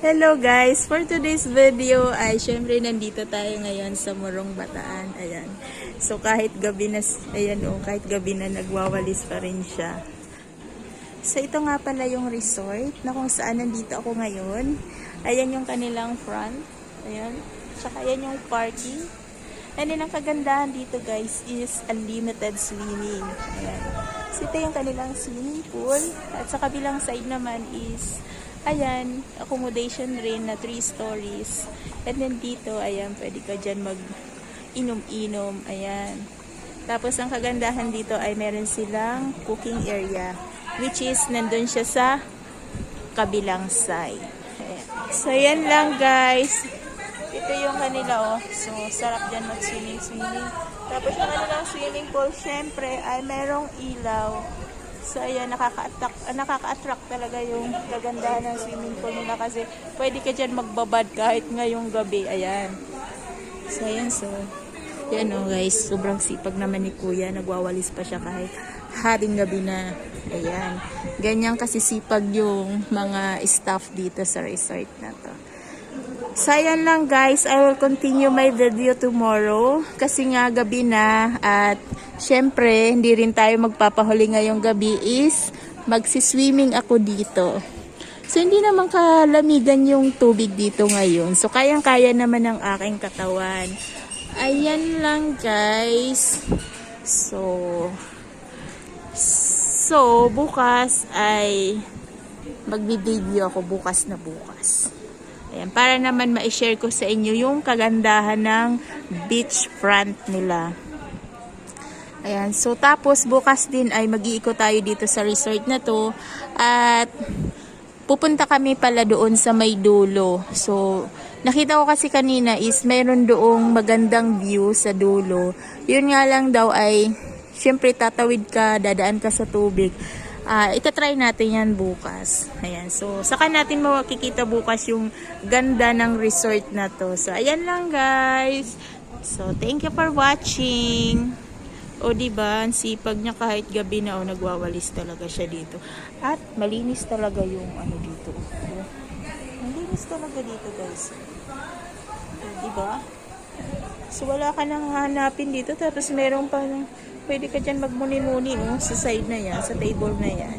Hello guys! For today's video ay syempre nandito tayo ngayon sa Morong Bataan. Ayan. So kahit gabi na, ayan o, kahit gabi na nagwawalis pa rin siya. So ito nga pala yung resort na kung saan nandito ako ngayon. Ayan yung kanilang front. Ayan. Tsaka ayan yung parking. And then ang kagandahan dito guys is unlimited swimming. Ayan. So ito yung kanilang swimming pool. At sa kabilang side naman is ayan, accommodation rin na 3 stories. And then dito, ayan, pwede ka dyan mag inom-inom. Ayan. Tapos ang kagandahan dito ay meron silang cooking area which is nandun siya sa kabilang side. So yan lang guys. Ito yung kanila oh. So sarap dyan mag-swimming swimming. Tapos yung kanilang swimming pool syempre ay merong ilaw. So ayan nakaka-attract nakaka-attract talaga yung kagandahan ng swimming pool nila kasi pwede ka dyan magbabad kahit ngayong gabi. Ayan. So ayan so yan oh guys, sobrang sipag naman ni kuya. Nagwawalis pa siya kahit haring gabi na. Ayan. Ganyan kasi sipag yung mga staff dito sa resort na to. So ayan lang guys, I will continue my video tomorrow kasi nga gabi na at syempre hindi rin tayo magpapahuli ngayong gabi is magsiswimming ako dito. So hindi naman kalamigan yung tubig dito ngayon. So kayang-kaya naman ng aking katawan. Ayan lang guys. So So bukas ay magbibideo ako bukas na bukas. Ayan, para naman ma-share ko sa inyo yung kagandahan ng beach front nila. Ayan, so tapos bukas din ay mag-iikot tayo dito sa resort na to at pupunta kami pala doon sa may dulo. So, nakita ko kasi kanina is meron doong magandang view sa dulo. Yun nga lang daw ay, syempre tatawid ka, dadaan ka sa tubig. Ah, itatry natin yan bukas. Ayan, so saka natin makikita bukas yung ganda ng resort na to. So, ayan lang guys. So, thank you for watching. O di ba, ang sipag niya kahit gabi na o nagwawalis talaga siya dito. At malinis talaga yung ano dito. Malinis talaga dito, guys. O, di ba? So wala ka nang hanapin dito tapos meron pa ng pwede ka diyan magmuni-muni no sa side na yan, sa table na yan.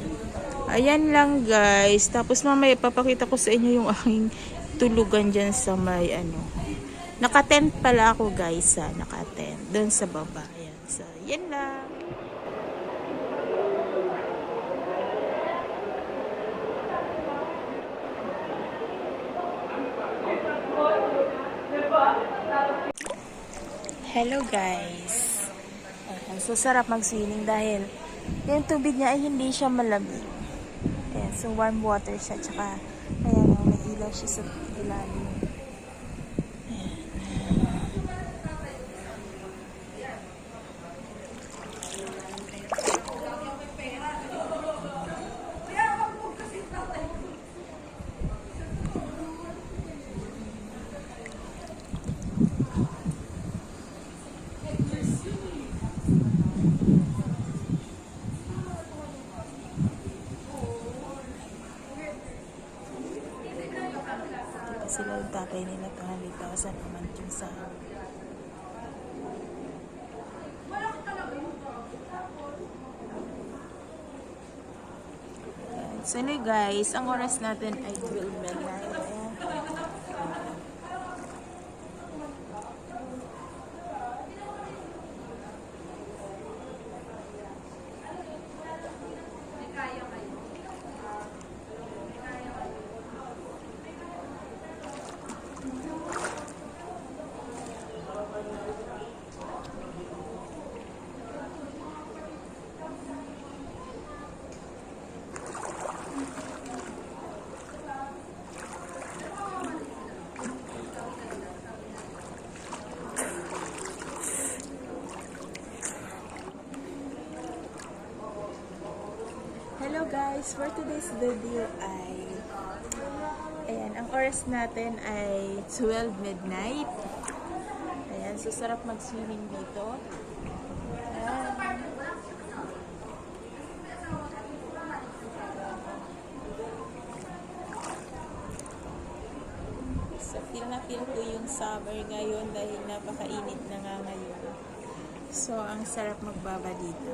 Ayan lang guys. Tapos mamaya papakita ko sa inyo yung aking tulugan diyan sa may ano. Naka-tent pala ako guys ha. Naka-tent. Doon sa baba. Ayan. So, yan lang. Hello guys. So sarap mag-swimming dahil yung tubig niya ay hindi siya malamig. Ayan, so warm water siya. Tsaka, ayan, may ilaw siya sa ilalim. Dito sila yung tatay nila pangalitawasan naman yung sa. So anyway guys, ang oras natin ay 12 midnight. Ayan. Hello guys, for today's video ay ayan, ang oras natin ay 12 midnight. Ayan, so sarap mag-swimming dito. Ayan. So, feel na feel ko yung summer ngayon dahil napakainit na nga ngayon. So, ang sarap magbaba dito.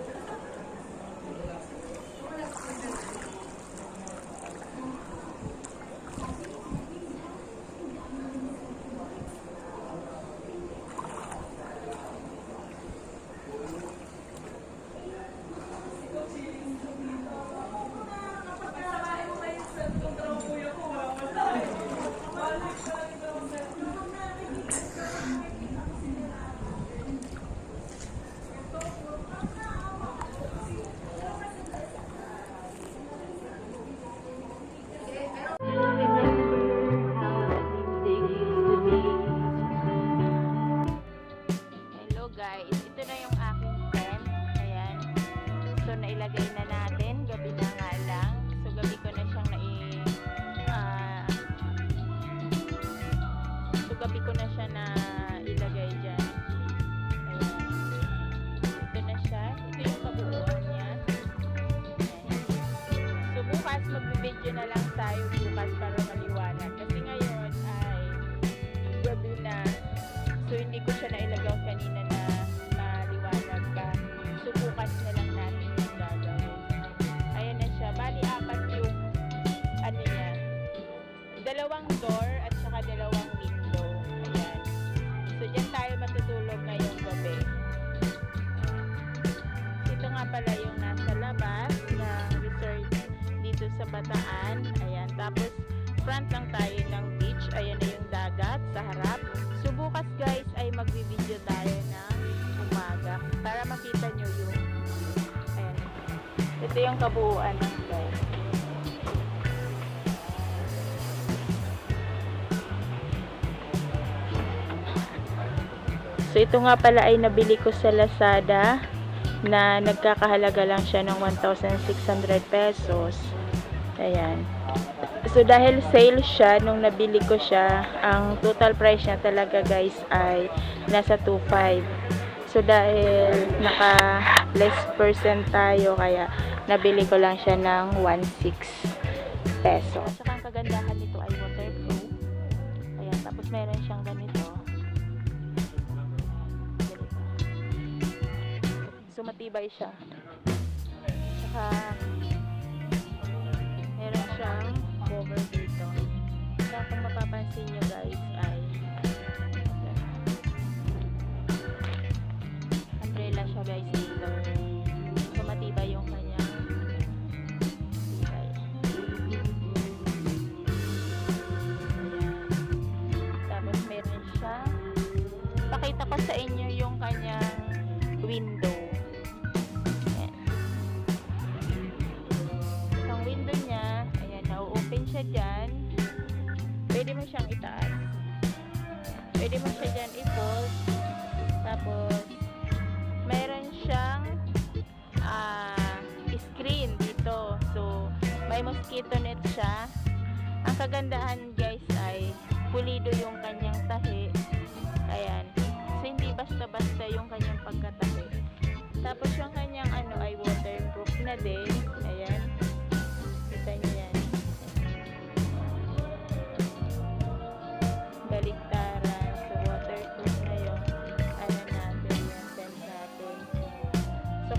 Hello Dalawang door at saka dalawang window. Ayan. So, dyan tayo matutulog ngayong gabi. Ito nga pala yung nasa labas na resort dito sa Bataan. Ayan. Tapos, front lang tayo ng beach. Ayan na yung dagat sa harap. So bukas guys ay magbibideo tayo ng umaga para makita nyo yung ayan. Ito yung kabuuan ng So ito nga pala ay nabili ko sa Lazada na nagkakahalaga lang siya ng 1,600 pesos. Ayan. So dahil sale siya nung nabili ko siya, ang total price niya talaga guys ay nasa 2.5. So dahil naka less percent tayo kaya nabili ko lang siya ng 1.6 peso. Saka ang kagandahan nito ay waterproof. Ayan, tapos meron siyang. Ganito. So matibay siya. Saka meron siyang cover dito. Kaya kung mapapansin nyo guys ay umbrella siya guys dito. Siya dyan. Pwede mo siyang itaas. Pwede mo siya dyan i-fold. Tapos, meron siyang ah, screen dito. So, may mosquito net siya. Ang kagandahan guys ay pulido yung kanyang tahi. Ayan. So, hindi basta-basta yung kanyang pagkatahi. Tapos, yung kanyang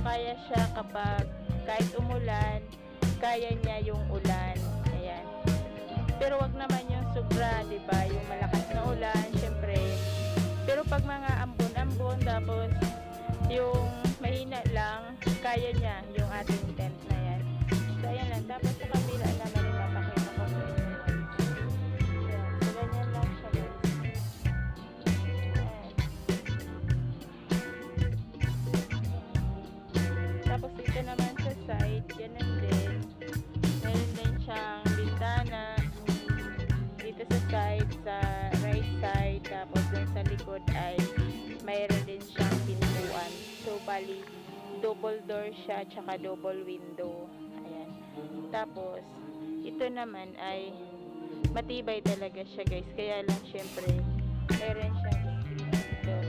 kaya siya kapag kahit umulan, kaya niya yung ulan. Ayan. Pero wag naman yung sobra, di ba? Yung malakas na ulan, syempre. Pero pag mga ambon-ambon, tapos yung mahina lang, kaya niya yung ating tent na yan. So, ayan lang. Tapos dun sa likod ay mayroon din siyang pintuan. So, bali, double door siya, tsaka double window. Ayan. Tapos, ito naman ay matibay talaga siya guys. Kaya lang syempre, meron siyang. Ayan.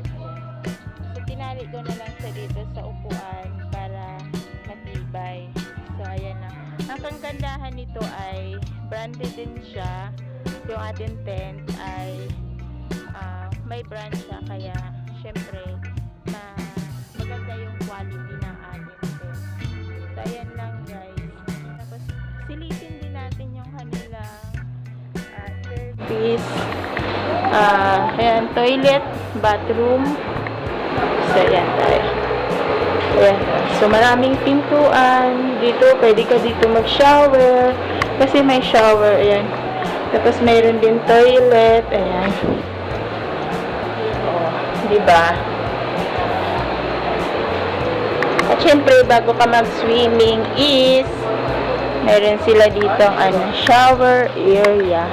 So, tinali ko na lang siya dito sa upuan para matibay. So, ayan lang. Ang kagandahan nito ay branded din siya. yung ating tent ay may brand siya kaya syempre na maganda yung quality ng ating tent. So ayan lang guys. Tapos silitin din natin yung kanilang ah, service. Ah, ayan, toilet, bathroom. So ayan tayo. Ayan. So, maraming pintuan. Dito, pwede ka dito mag-shower. Kasi may shower. Ayan. Tapos, mayroon din toilet. Ayan. Oh, diba? At syempre, bago ka mag-swimming is meron sila dito ang ano, shower area.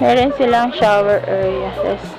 Meron silang shower area. Tapos,